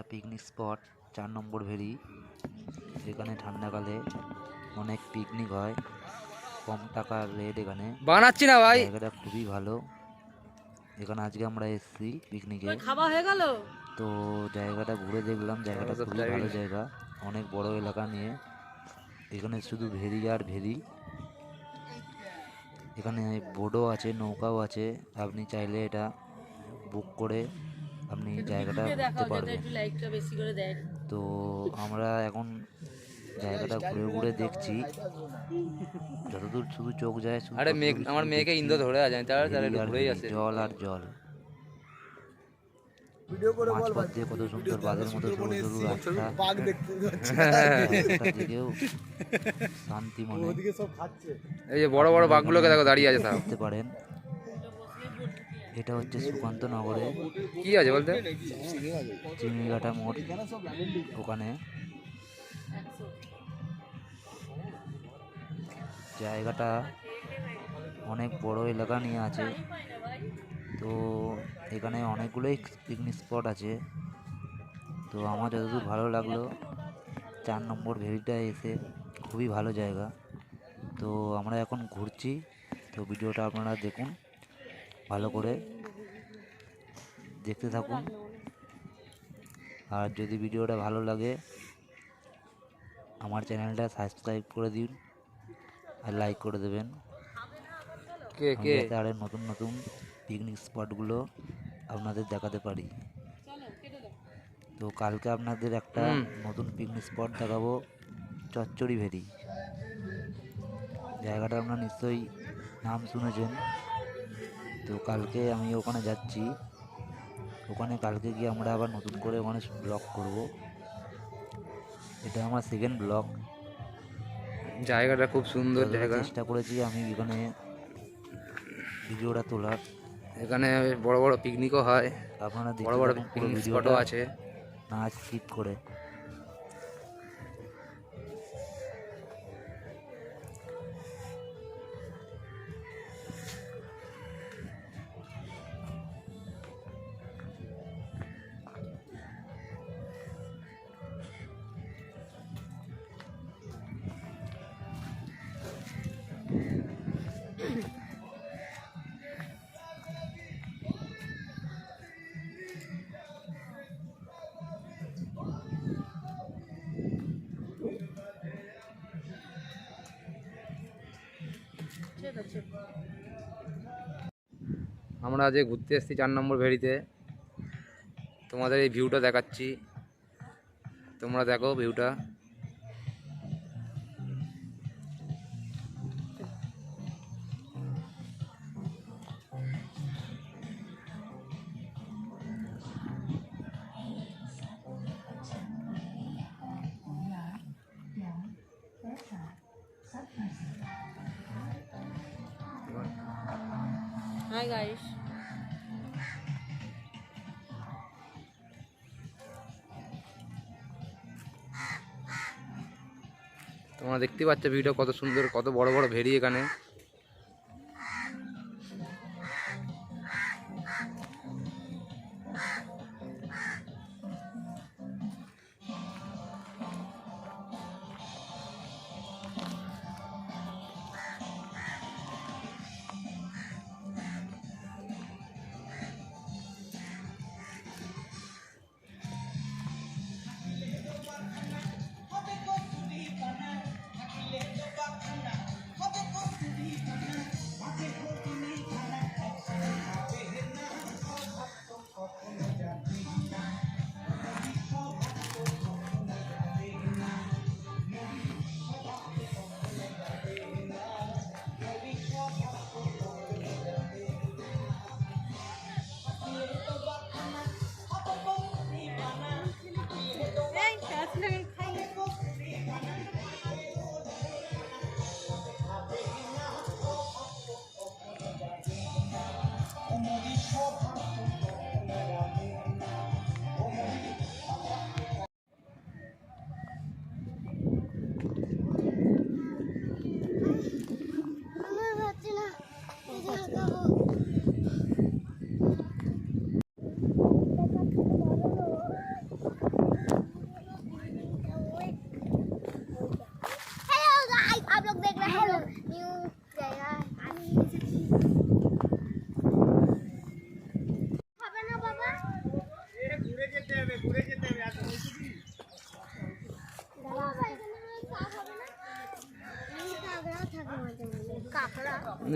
একটা picnic spot চার নম্বর very এখানে ঠান্ডাকালে অনেক পিকনিক হয়। কম টাকার রেট এখানে। বানাচ্ছি না ভাই। জায়গাটা খুবই ভালো। এখানে আজকে আমরা এসেছি পিকনিকে খাওয়া হয়ে গেল? তো জায়গাটা ঘুরে দেখলাম। জায়গাটা খুবই ভালো জায়গা। জায়গা। অনেক বড় এলাকা নিয়ে। এখানে শুধু ভেরি আর ভেরি। এখানে বোটও আছে নৌকাও আছে। আপনি চাইলে এটা বুক করে আপনি জায়গাটা ঘুরতে পারবেন। একটু লাইটটা বেশি করে দেয় তো আমরা এখন জায়গাটা ঘুরে ঘুরে দেখছি। যতদূর শুধু চোখ যায় আরে মেঘ আমার মেয়েকে ইন্দ্র ধরে আছে তার একটু ঘুরেই আছে জল আর জল। মাঝপথ দিয়ে কত সুন্দর বাঁধের মতো সরু সরু রাস্তা। বাঘ দেখতে দিকেও শান্তি মনে। এই যে বড় বড় বাঘগুলোকে দেখো দাঁড়িয়ে আছে পারেন। এটা হচ্ছে সুকান্ত নগরে কি আছে বলতে? চিংড়িঘাটা মোড় ওখানে। জায়গাটা অনেক বড় এলাকা নিয়ে আছে। তো এখানে অনেকগুলোই পিকনিক স্পট আছে। তো আমার যতদূর ভালো লাগল চার নম্বর ভেরিটায় এসে খুবই ভালো জায়গা। তো আমরা এখন ঘুরছি। তো ভিডিওটা আপনারা দেখুন। ভালো করে দেখতে থাকুন। আর যদি ভিডিওটা ভালো লাগে আমার চ্যানেলটা সাবস্ক্রাইব করে দিন আর লাইক করে দেবেন। কে কে? নতুন নতুন পিকনিক স্পটগুলো আপনাদের দেখাতে পারি। তো কালকে আপনাদের একটা নতুন পিকনিক স্পট দেখাবো চচ্চড়ি ভেরি। জায়গাটা আপনারা নিশ্চয়ই নাম শুনেছেন। তো কালকে আমি ওখানে যাচ্ছি। ওখানে কালকে গিয়ে আমরা আবার নতুন করে ওখানে ব্লগ করব। এটা আমার সেকেন্ড ব্লগ। জায়গাটা খুব সুন্দর জায়গা। চেষ্টা করেছি আমি এখানে ভিডিওটা তোলার। এখানে বড় বড় পিকনিকও হয়। আপনারা বড় বড় পিকনিক স্পটও আছে। না স্কিপ করে। আমরা আজকে ঘুরতে এসেছি চার নম্বর ভেড়িতে। তোমাদের এই ভিউটা দেখাচ্ছি। তোমরা দেখো ভিউটা হাই গাইস তোমরা দেখতে পাচ্ছ ভিডিও কত সুন্দর কত বড় বড় ভেড়ি এখানে।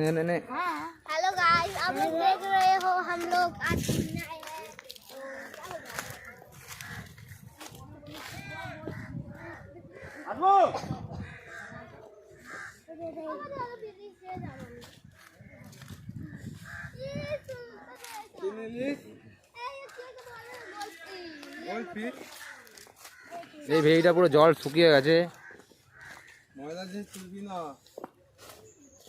নে নে নে हेलो गाइस आप लोग देख रहे हो हम लोग आज घूमने आए हैं এই ভেড়িটা পুরো জল শুকিয়ে গেছে ময়দা দিয়ে তুলবি না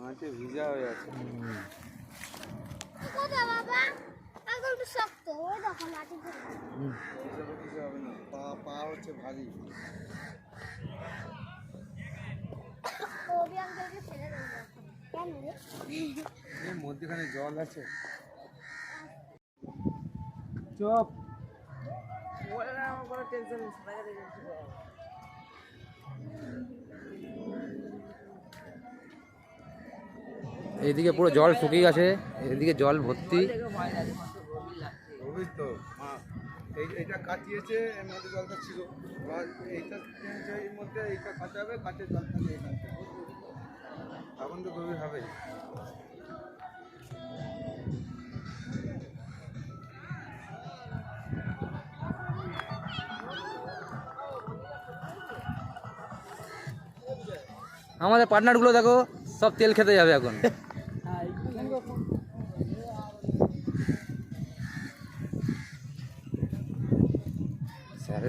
মাটি ভিজা হয়ে আছে। বাবা একদম তো শক্ত। ওই দেখো। এসবে কিছু হবে না। পা পা হচ্ছে ভারী। আঙ্কেলকে দেবো কেন মধ্যেখানে জল আছে। চপ। এইদিকে পুরো জল শুকিয়ে গেছে এদিকে জল ভর্তি। এইটা কাটিয়েছে এর মধ্যে জলটা ছিল। এইটা এর মধ্যে এইটা কাটাবে কাটে এখন তো গভীর হবে আমাদের পার্টনারগুলো দেখো। সব তেল খেতে যাবে এখন। স্যার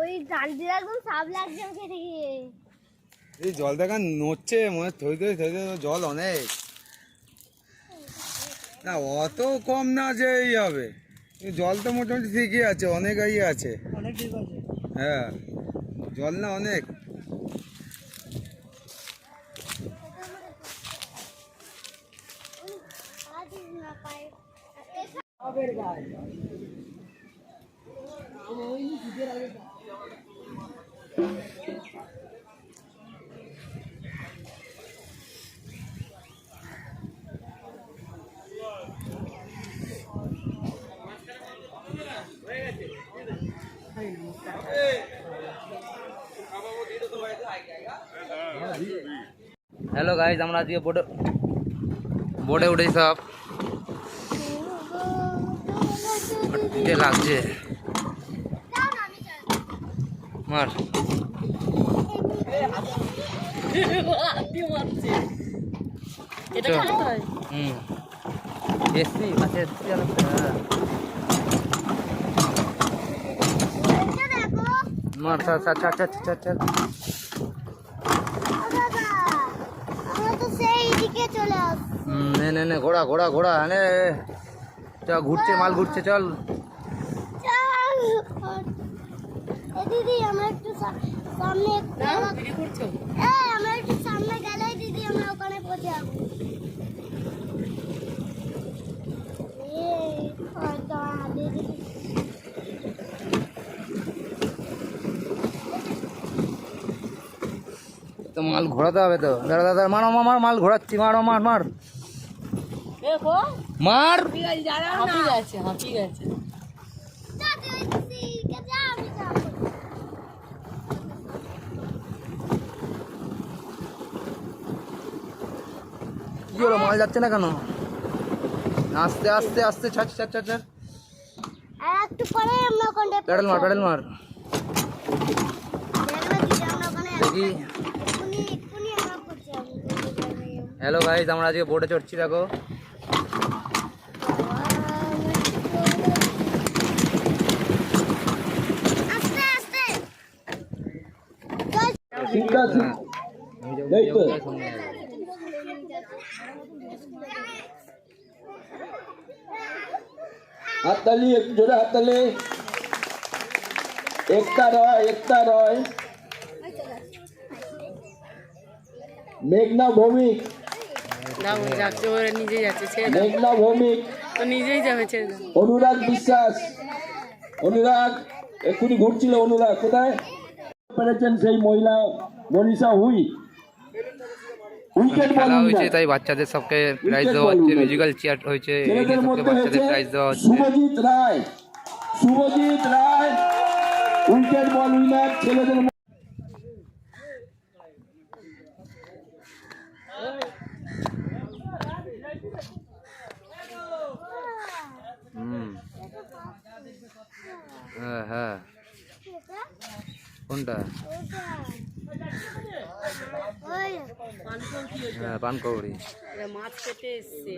ওই একদম সাপ লাগছে আমাকে দেখে। এই জল দেখা নড়ছে মনে থই থই জল অনেক। না অত কম না যে এই হবে। জল তো মোটামুটি ঠিকই আছে অনেক এই আছে। হ্যাঁ জল না অনেক। আজ না হ্যালো গাইজ আমরা আজকে বোটে বোটে উঠেছি সব। লাগছে। মার। হুম। হ্যাঁ। মার ছাড় ছাড় ও দাদা আমরা তো সেই দিকে চলে আসছি হুম, নে নে নে ঘোড়া ঘোড়া ঘোড়া নে। চল ঘুরছে মাল ঘুরছে চল। চল দিদি আমরা একটু সামনে একটু আমরা একটু সামনে গেলেই দিদি আমরা ওখানে পৌঁছে যাব। এই, হয়তো আমাদের দিদি। তো মাল ঘোরাতে হবে তো। দাদা দাদা মার মার মাল ঘোরাচ্ছি মার মার মার। মার। কি হলো মাল যাচ্ছে না কেন? আস্তে আস্তে আস্তে ছাড় ছাড় ছাড় ছাড়। একটু পরে আমরা প্যাডেল মার প্যাডেল মার। দেখি। হ্যালো গাইজ আমরা আজকে বোটে চড়ছি দেখো আস্তে আস্তে ঠিক আছে হাততালি একটু জোরে হাততালি। একতা রয় একতা রয়। মেঘনা ভৌমিক। না ও যাচ্ছে ওরা নিজেই যাচ্ছে মেঘনা ভৌমিক। অনুরাগ বিশ্বাস। অনুরাগ এক্ষুনি ঘুরছিল অনুরাগ কোথায়? পেরেছেন সেই মহিলা মনীষা হুই। খেলা হয়েছে তাই বাচ্চাদের সবকে প্রাইজ দেওয়া হচ্ছে। মিউজিক্যাল চেয়ার হয়েছে সবকে বাচ্চাদের প্রাইজ দেওয়া হচ্ছে। Subhajit Roy. Subhajit Roy. Wicket ball winner ছেলেদের হ্যাঁ হ্যাঁ। কোনটা? হ্যাঁ পানকৌড়ি এরা মাছ খেতে এসছে।